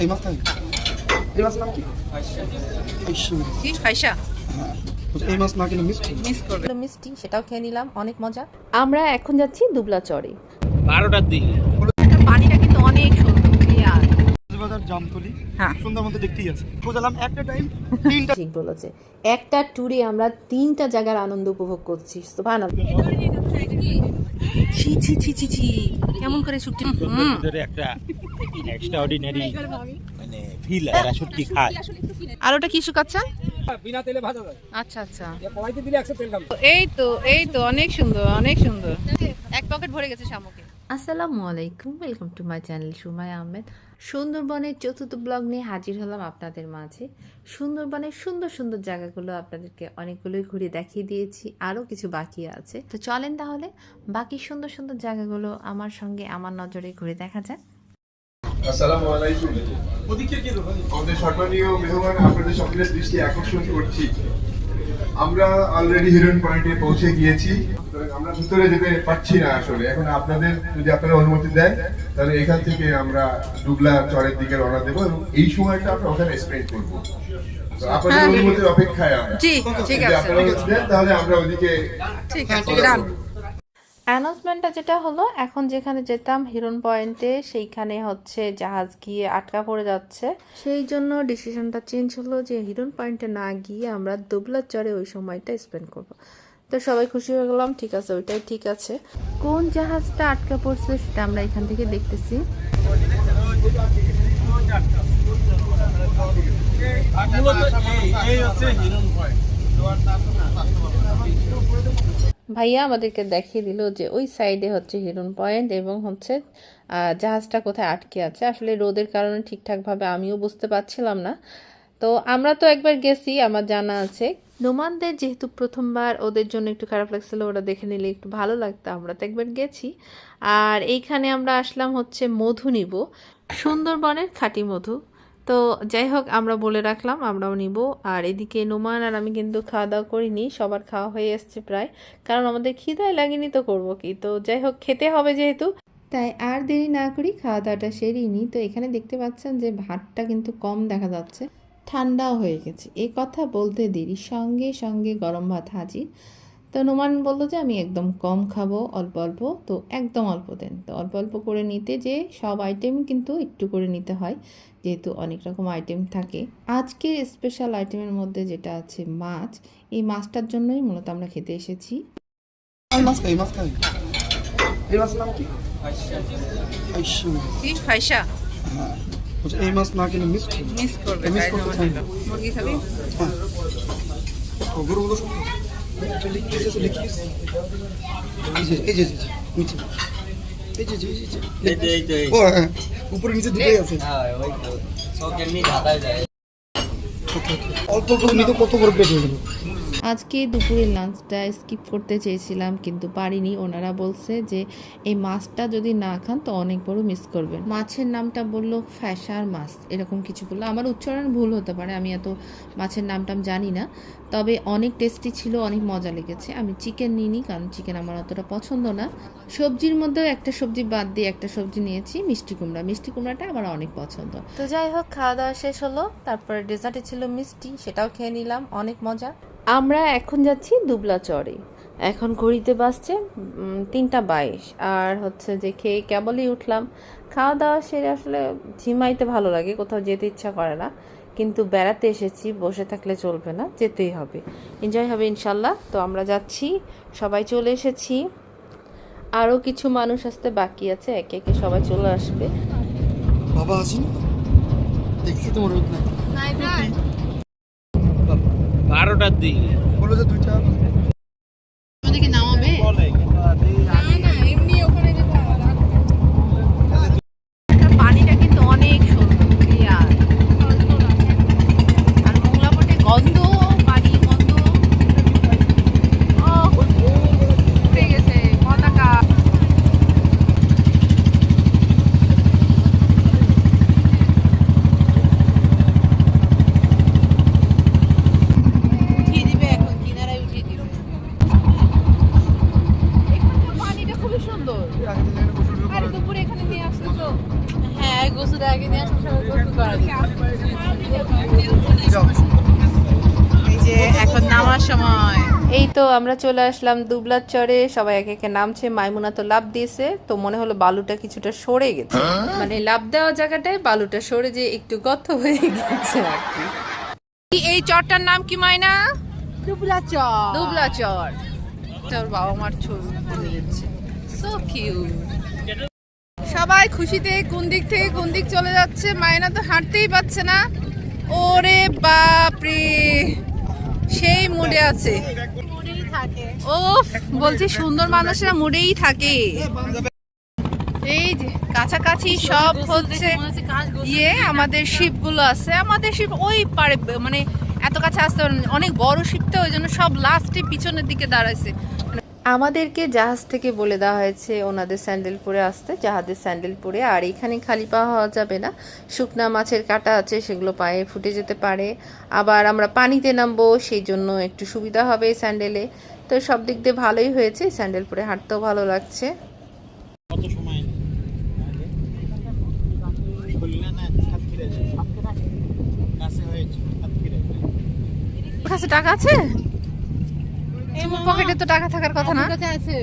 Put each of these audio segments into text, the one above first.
এই মাছ এই মাছ নাম কি? কি ফাইসা হ্যাঁ এই মাছ না কিনে মিস মিস করবে মিষ্টি সেটাও খেয়ে নিলাম অনেক মজা। আমরা এখন যাচ্ছি দুবলা চরে বারোটার দিকে পানিটা কিন্তু অনেক সুন্দর ক্লিয়ার বাজার জামতলি। হ্যাঁ। দেখতেই আছে। একটা টাইম তিনটা ঠিক বলেছে। একটা ট্যুরে আমরা তিনটা জায়গার আনন্দ উপভোগ করছি। সুবহানাল্লাহ। ছি ছি ছি ছি ছি। কেমন করে শুটকি একটা এক্সট্রা অর্ডিনারি মানে ফিল এরা খায়। আর ওটা কি শুকাচ্ছেন বিনা তেলে ভাজা যায়। আচ্ছা আচ্ছা। কড়াইতে দিলে একশো তেল এই তো এই তো অনেক সুন্দর অনেক সুন্দর। এক পকেট ভরে গেছে শামুকে। আসসালামু আলাইকুম ওয়েলকাম টু মাই চ্যানেল সুমাই আহমেদ সুন্দরবনের চতুর্থ ব্লগ নিয়ে হাজির হলাম আপনাদের মাঝে। সুন্দরবনের সুন্দর সুন্দর জায়গাগুলো আপনাদেরকে অনেকগুলোই ঘুরে দেখিয়ে দিয়েছি আরও কিছু বাকি আছে। তো চলেন তাহলে বাকি সুন্দর সুন্দর জায়গাগুলো আমার সঙ্গে আমার নজরে ঘুরে দেখা যাক। আসসালামু আলাইকুম। আমাদের সম্মানীয় মেহমান আপনাদের সকলের দৃষ্টি আকর্ষণ করছি। আমরা অলরেডি হিরোইন পয়েন্টে পৌঁছে গিয়েছি। ভিতরে যেতে পারছি না আসলে। এখন আপনাদের যদি আপনারা অনুমতি দেন তাহলে এখান থেকে আমরা ডুবলা চরের দিকে রওনা দেবো এবং এই সময়টা আমরা ওখানে স্পেন্ড করব। আপনাদের অনুমতির অপেক্ষায় আমরা। ঠিক আছে। আপনারা অনুমতি দেন তাহলে আমরা ওদিকে ঠিক আছে অ্যানাউন্সমেন্টটা যেটা হলো এখন যেখানে যেতাম হিরন পয়েন্টে সেইখানে হচ্ছে জাহাজ গিয়ে আটকা পড়ে যাচ্ছে। সেই জন্য ডিসিশনটা চেঞ্জ হলো যে হিরন পয়েন্টে না গিয়ে আমরা দুবলার চরে ওই সময়টা স্পেন্ড করব। তো সবাই খুশি হয়ে গেলাম, ঠিক আছে, ওইটাই ঠিক আছে। কোন জাহাজটা আটকা পড়ছে সেটা আমরা এখান থেকে দেখতেছি। ভাইয়া আমাদেরকে দেখিয়ে দিল যে ওই সাইডে হচ্ছে হিরন পয়েন্ট এবং হচ্ছে জাহাজটা কোথায় আটকে আছে। আসলে রোদের কারণে ঠিকঠাকভাবে আমিও বুঝতে পারছিলাম না। তো আমরা তো একবার গেছি, আমার জানা আছে। নোমানদের যেহেতু প্রথমবার ওদের জন্য একটু খারাপ লাগছিল, ওরা দেখে নিলে একটু ভালো লাগতো, আমরা তো একবার গেছি। আর এইখানে আমরা আসলাম হচ্ছে মধু নিব, সুন্দরবনের খাঁটি মধু। তো যাই হোক, আমরা বলে রাখলাম, আমরাও নিব। আর এদিকে নোমান আর আমি কিন্তু খাওয়া দাওয়া করিনি, সবার খাওয়া হয়ে এসছে প্রায়। কারণ আমাদের খিদায় লাগেনি তো করব কি? তো যাই হোক, খেতে হবে যেহেতু। তাই আর দেরি না করি খাওয়া দাওয়াটা সেরেই নিই। তো এখানে দেখতে পাচ্ছেন যে ভাতটা কিন্তু কম দেখা যাচ্ছে। ঠান্ডাও হয়ে গেছে। এ কথা বলতে দেরি। সঙ্গে সঙ্গে গরম ভাত হাজির তো নোমান বলল যে আমি একদম কম খাব অল্প অল্প। তো একদম অল্প দেন। তো অল্প অল্প করে নিতে যে সব আইটেম কিন্তু একটু করে নিতে হয় যেহেতু অনেক রকম আইটেম থাকে। আজকের স্পেশাল আইটেমের মধ্যে যেটা আছে মাছ এই মাছটার জন্যই মূলত আমরা খেতে এসেছি। এই মাছ এই মাছ হ্যাঁ না কিনে মিস করব? মিস করবে মিস করতে চাই না। মুরগি খাবি? হ্যাঁ। ও হ্যাঁ উপরে নিচে দুটোই আছে। ওকে। অল্প করে নিতে কত বড় প্লেট হয়ে গেল আজকে দুপুরের লাঞ্চটা স্কিপ করতে চেয়েছিলাম, কিন্তু পারিনি। ওনারা বলছে যে, এই মাছটা যদি না খান, তো অনেক বড় মিস করবেন। মাছের নামটা বলল ফ্যাসার মাছ, এরকম কিছু বলল। আমার উচ্চারণ ভুল হতে পারে, আমি এত মাছের নামটাম জানি না। তবে অনেক টেস্টি ছিল, অনেক মজা লেগেছে। আমি চিকেন নিইনি, কারণ চিকেন আমার অতটা পছন্দ না। সবজির মধ্যেও একটা সবজি বাদ দিয়ে একটা সবজি নিয়েছি, মিষ্টি কুমড়া। মিষ্টি কুমড়াটা আমার অনেক পছন্দ। তো যাই হোক খাওয়া দাওয়া শেষ হলো। তারপরে ডেজার্টে ছিল মিষ্টি, সেটাও খেয়ে নিলাম, অনেক মজা। আমরা এখন যাচ্ছি দুবলা চরে এখন ঘড়িতে বাসছে তিনটা বাইশ। আর হচ্ছে যে খেয়ে কেবলই উঠলাম। খাওয়া দাওয়া সেরে আসলে ঝিমাইতে ভালো লাগে কোথাও যেতে ইচ্ছা করে না। কিন্তু বেড়াতে এসেছি বসে থাকলে চলবে না যেতেই হবে। এনজয় হবে ইনশাল্লাহ। তো আমরা যাচ্ছি সবাই চলে এসেছি। আরও কিছু মানুষ আসতে বাকি আছে একে একে সবাই চলে আসবে। বাবা আছেন দেখছি তোমার না বারোটার দিকে। বলেছে দুইটা আমাদেরকে নামাবে বলে পানিটা কিন্তু অনেক সুন্দর ক্লিয়ার আর মোংলাপটে গন্ধ পানি গন্ধ ও উঠে গেছে পতাকা উঠিয়ে দিবে এখন কিনারায় উঠিয়ে দিবে এই যে এখন নামার সময় এই তো আমরা চলে আসলাম দুবলার চরে। সবাই একে একে নামছে। মাইমুনা তো লাভ দিয়েছে। তো মনে হলো বালুটা কিছুটা সরে গেছে। মানে লাভ দেওয়া জায়গাটায় বালুটা সরে যে একটু গর্ত হয়ে গেছে আর কি। এই চরটার নাম কি মাইনা? দুবলা চর। দুবলা চর। তোর বাবা মার ছবি তুলে সো কিউট সবাই খুশিতে কোন দিক থেকে কোন দিক চলে যাচ্ছে? মায়না তো হাঁটতেই পারছে না। ওরে বাপ রে সেই মুডে আছে। বলছি সুন্দর মানুষরা মুডেই থাকে। এই যে, কাছাকাছি সব হচ্ছে ইয়ে আমাদের শিপগুলো আছে। আমাদের শিপ ওই পারে মানে এত কাছে আসতে অনেক বড় শিপটা ওই জন্য সব লাস্টে পিছনের দিকে দাঁড়াইছে। আমাদেরকে জাহাজ থেকে বলে দেওয়া হয়েছে ওনাদের স্যান্ডেল পরে আসতে জাহাজের স্যান্ডেল পরে আর এখানে খালি পা হওয়া যাবে না। শুকনা মাছের কাটা আছে সেগুলো পায়ে ফুটে যেতে পারে। আবার আমরা পানিতে নামবো সেই জন্য একটু সুবিধা হবে এই স্যান্ডেলে। তো সব দিক দিয়ে ভালোই হয়েছে স্যান্ডেল পরে হাঁটতেও ভালো লাগছে। কাছে টাকা আছে? তোমার পকেটে তো টাকা থাকার কথা না? আছে।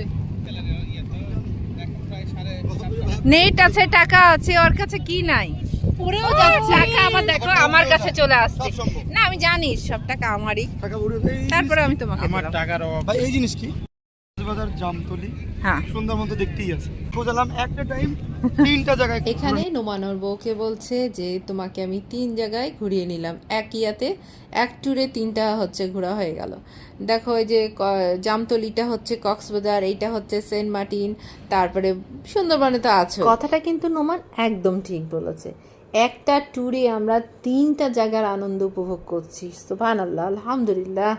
নেট আছে টাকা আছে ওর কাছে কি নাই? পড়েও টাকা আমার দেখো আমার কাছে চলে আসছে। না আমি জানি সব টাকা আমারই। তারপরে আমি তোমাকে আমার টাকার অভাব। এই জিনিস কি? বাজার জামতলি। হ্যাঁ। সুন্দর মতো দেখতেই আছে। খোঁজালাম একটা টাইম তিনটা জায়গায় এখানে নোমানোর বউকে বলছে যে তোমাকে আমি তিন জায়গায় ঘুরিয়ে নিলাম। এক ইয়াতে এক ট্যুরে তিনটা হচ্ছে ঘোরা হয়ে গেল। দেখো এই যে জামতলিটা হচ্ছে কক্সবাজার এইটা হচ্ছে সেন্ট মার্টিন তারপরে সুন্দরবনে তো আছে। কথাটা কিন্তু নোমান একদম ঠিক বলেছে। একটা ট্যুরে আমরা তিনটা জায়গার আনন্দ উপভোগ করছি। সুবহান আল্লাহ আলহামদুলিল্লাহ।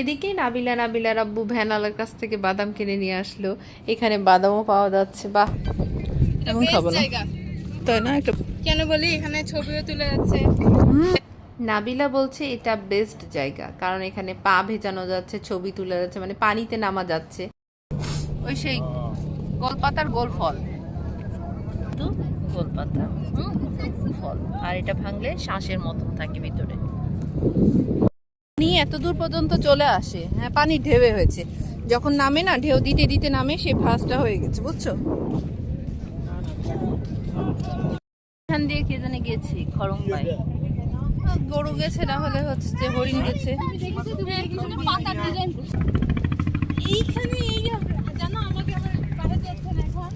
এদিকে নাবিলা নাবিলা রাব্বু ভ্যানালার কাছ থেকে বাদাম কিনে নিয়ে আসলো। এখানে বাদামও পাওয়া যাচ্ছে বাহ। এখন খাব না তাই না? একটা কেন বলি এখানে ছবিও তুলে যাচ্ছে। নাবিলা বলছে এটা বেস্ট জায়গা কারণ এখানে পা ভেজানো যাচ্ছে ছবি তুলে যাচ্ছে মানে পানিতে নামা যাচ্ছে। ওই সেই গোলপাতার গোল ফল। তো গোলপাতা? ফল। আর এটা ভাঙলে শ্বাসের মতন থাকে ভিতরে। নিয়ে এত দূর পর্যন্ত চলে আসে। হ্যাঁ পানি ঢেউে হয়েছে। যখন নামে না ঢেউ দিতে দিতে নামে সে ভাঁজটা হয়ে গেছে বুঝছ? এখান দিয়ে কে জানে গেছে খরমবাই গরু গেছে না হলে হচ্ছে যে হরিণ গেছে। এইখানে এই জানো আমাকে আমার পাঠাতে যাচ্ছেন এখন?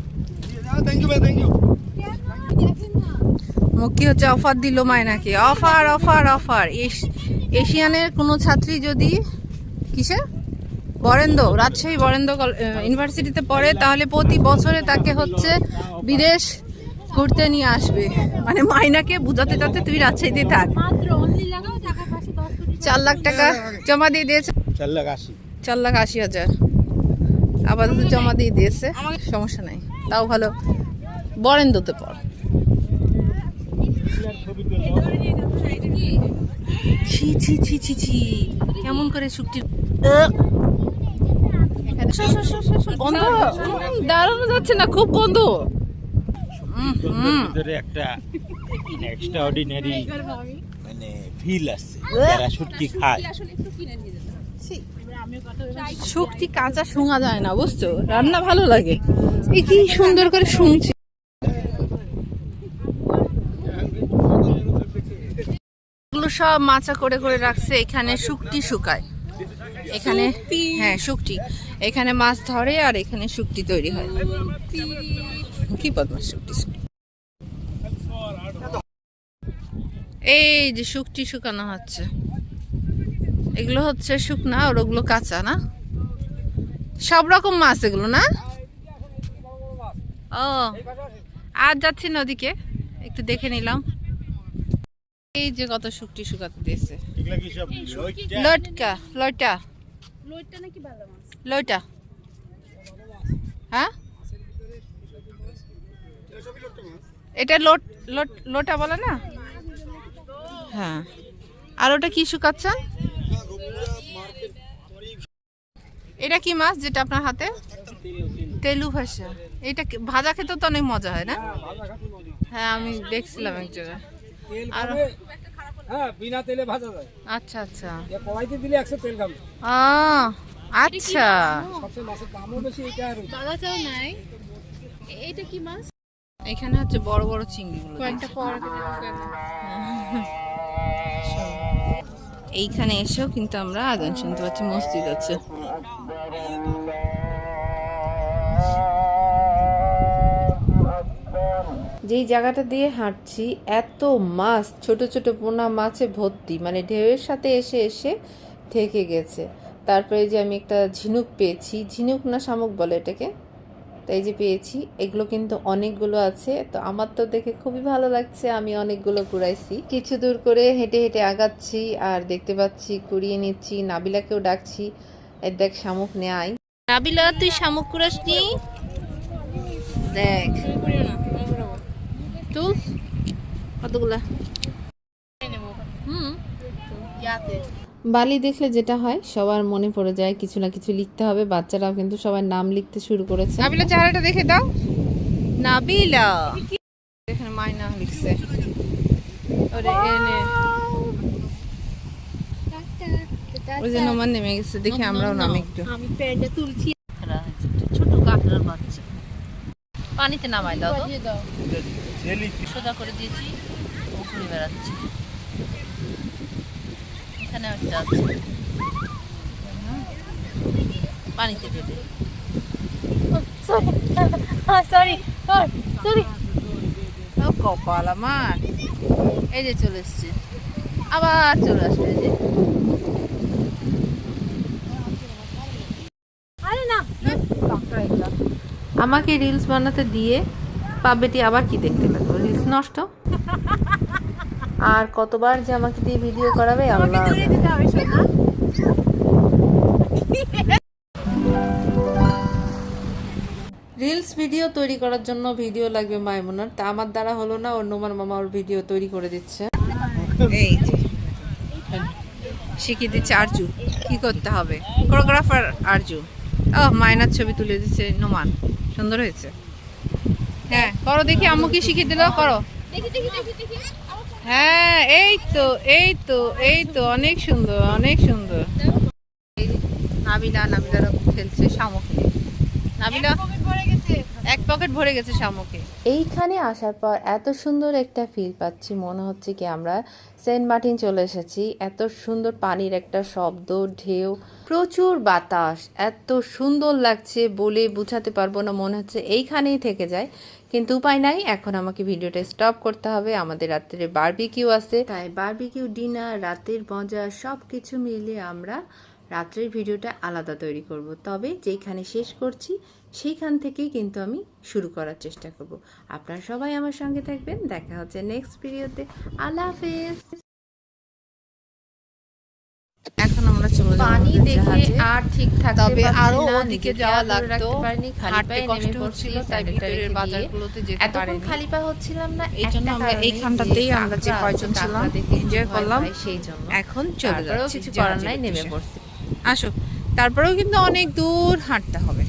থ্যাংক ইউ ভাই থ্যাংক ইউ দেখেন না? মুক্তি হচ্ছে অফার দিল মায়নাকে অফার অফার অফার। এশিয়ানের কোনো ছাত্রী যদি কিসে? বরেন্দ্র রাজশাহী বরেন্দ্র ইউনিভার্সিটিতে পড়ে তাহলে প্রতি বছরে তাকে হচ্ছে বিদেশ ঘুরতে নিয়ে আসবে। মানে মাইনাকে বুঝাতে চাতে তুই রাজশাহীতে থাক। মাত্র অনলি লাগাও টাকার পাশে দশ কোটি চার লাখ টাকা জমা দিয়ে দিয়েছে। চার লাখ আশি। চার লাখ আশি হাজার। আপাতত জমা দিয়ে দিয়েছে। সমস্যা নাই। তাও ভালো। বরেন্দ্রতে পড়। ছবি ছি ছি ছি ছি ছি। কেমন করে শুকটি গন্ধ দাঁড়ানো যাচ্ছে না খুব গন্ধ ভিতরে একটা এক্সট্রা অর্ডিনারি মানে ফিল যারা শুটকি খায়। শুকটি কাঁচা শুঙা যায় না বুঝছ? রান্না ভালো লাগে। এই কি সুন্দর করে শুনছি এগুলো সব মাচা করে করে রাখছে এখানে শুকটি শুকায়। এখানে হ্যাঁ শুকটি। এখানে মাছ ধরে আর এখানে শুকটি তৈরি হয়। কি বদমাস শুকটি শুকটি। এই যে শুকটি শুকানো হচ্ছে। এগুলো হচ্ছে শুকনা আর ওগুলো কাঁচা না? সব রকম মাছ এগুলো না? ও আর যাচ্ছি নদীকে একটু দেখে নিলাম। এই যে কত শুকটি শুকাতে দিয়েছে? লটকা লটা লোটটা নাকি ভালো মাছ? লইটা হ্যাঁ? এটা লোট লোট লোটা বলে না? হ্যাঁ। আর ওটা কি শুকাচ্ছেন? এটা কি মাছ যেটা আপনার হাতে? তেলু ভাষা। এটা ভাজা খেতে তো অনেক মজা হয় না? হ্যাঁ আমি দেখছিলাম এক জায়গায়। তেল আর- হ্যাঁ বিনা তেলে ভাজা যায়। আচ্ছা আচ্ছা। কড়াইতে দিলে একশো তেল খাবে। আহ, আচ্ছা। সবচেয়ে মাছের দামও বেশি এটা আর। চাও নাই? এইটা কি মাছ? এখানে হচ্ছে বড় বড় চিংড়িগুলো কয়েকটা পর এইখানে এসেও কিন্তু আমরা আজান শুনতে পাচ্ছি মসজিদ আছে। যেই জায়গাটা দিয়ে হাঁটছি এত মাছ ছোট ছোট পোনা মাছে ভর্তি। মানে ঢেউয়ের সাথে এসে এসে থেকে গেছে। তারপরে যে আমি একটা ঝিনুক পেয়েছি ঝিনুক না শামুক বলে এটাকে? তাই যে পেয়েছি এগুলো কিন্তু অনেকগুলো আছে। তো আমার তো দেখে খুবই ভালো লাগছে আমি অনেকগুলো কুড়াইছি। কিছু দূর করে হেঁটে হেঁটে আগাচ্ছি আর দেখতে পাচ্ছি কুড়িয়ে নিচ্ছি নাবিলাকেও ডাকছি এর দেখ শামুক নেয় নাবিলা তুই শামুক কুড়াসনি দেখ। তুল কতগুলা হুম বালি দেখলে যেটা হয় সবার মনে পড়ে যায় কিছু না কিছু লিখতে হবে। বাচ্চারাও কিন্তু সবার নাম লিখতে শুরু করেছে। নাবিলা চেহারাটা দেখে দাও। নাবিলা। এখানে মাইনা লিখছে। ওরে এনে ওই যে নোমান নেমে গেছে দেখে আমরাও নামি একটু। আমি প্যান্টটা তুলছি কাঁকড়া হয়েছে, একটা ছোট কাঁকড়ার বাচ্চা পানিতে নামাই দাও তো। দিয়ে দাও। সোজা করে দিয়েছি ও ঘুরে বেড়াচ্ছে। এখানে একটা আছে। পানিতে দে সরি সরি ও কপাল আমার। এই যে চলে এসছে। আবার চলে আসবে এই যে আরে না কাঁকড়া এগুলা আমাকে রিলস বানাতে দিয়ে পাবেটি আবার কি দেখতে লাগল? রিলস নষ্ট? আর কতবার যে আমাকে দিয়ে ভিডিও করাবে আল্লাহ রিলস ভিডিও তৈরি করার জন্য ভিডিও লাগবে মাইমুনার। তা আমার দ্বারা হলো না ওর নোমান মামা ওর ভিডিও তৈরি করে দিচ্ছে। এই যে শিখিয়ে দিচ্ছে? আরজু কি করতে হবে? কোরিওগ্রাফার আরজু। ও মায়নার ছবি তুলে দিচ্ছে নোমান। সুন্দর হয়েছে। হ্যাঁ করো দেখি আম্মু কি শিখিয়ে দিল? করো। দেখি দেখি দেখি দেখি হ্যাঁ এই তো এই তো এই তো অনেক সুন্দর অনেক সুন্দর। নাবিলা নাবিলারা খেলছে শামুক। নাবিলা ভরে গেছে। এক পকেট ভরে গেছে শামুকে। এইখানে আসার পর এত সুন্দর একটা ফিল পাচ্ছি মনে হচ্ছে কি আমরা সেন্ট মার্টিন চলে এসেছি। এত সুন্দর পানির একটা শব্দ, ঢেউ, প্রচুর বাতাস। এত সুন্দর লাগছে বলে বোঝাতে পারব না, মনে হচ্ছে এইখানেই থেকে যায়। কিন্তু উপায় নাই, এখন আমাকে ভিডিওটা স্টপ করতে হবে। আমাদের রাত্রে বারবিকিউ আছে। তাই বারবিকিউ ডিনার রাতের মজা সব কিছু মিলিয়ে আমরা রাত্রের ভিডিওটা আলাদা তৈরি করব। তবে যেখানে শেষ করছি সেইখান থেকেই কিন্তু আমি শুরু করার চেষ্টা করব। আপনারা সবাই আমার সঙ্গে থাকবেন। দেখা হচ্ছে নেক্সট ভিডিওতে আল্লাহ হাফেজ। এখন আমরা চলে যাব পানি দেখে আর ঠিক থাকতে তবে আরও ওদিকে যাওয়া লাগতো। পারিনি, খালি পায়ে নেমে হচ্ছিল পড়ছি, তাই ভিতরের বাজারগুলোতে যেতে এতক্ষণ পারিনি। খালি পা হচ্ছিলাম না এই জন্য আমরা এইখানটাতেই আমরা যে কয়জন ছিলাম এনজয় করলাম সেই জন্য। এখন চলে যাচ্ছি কিছু করার নাই নেমে। পড়ছি। আসো। তারপরেও কিন্তু অনেক দূর হাঁটতে হবে।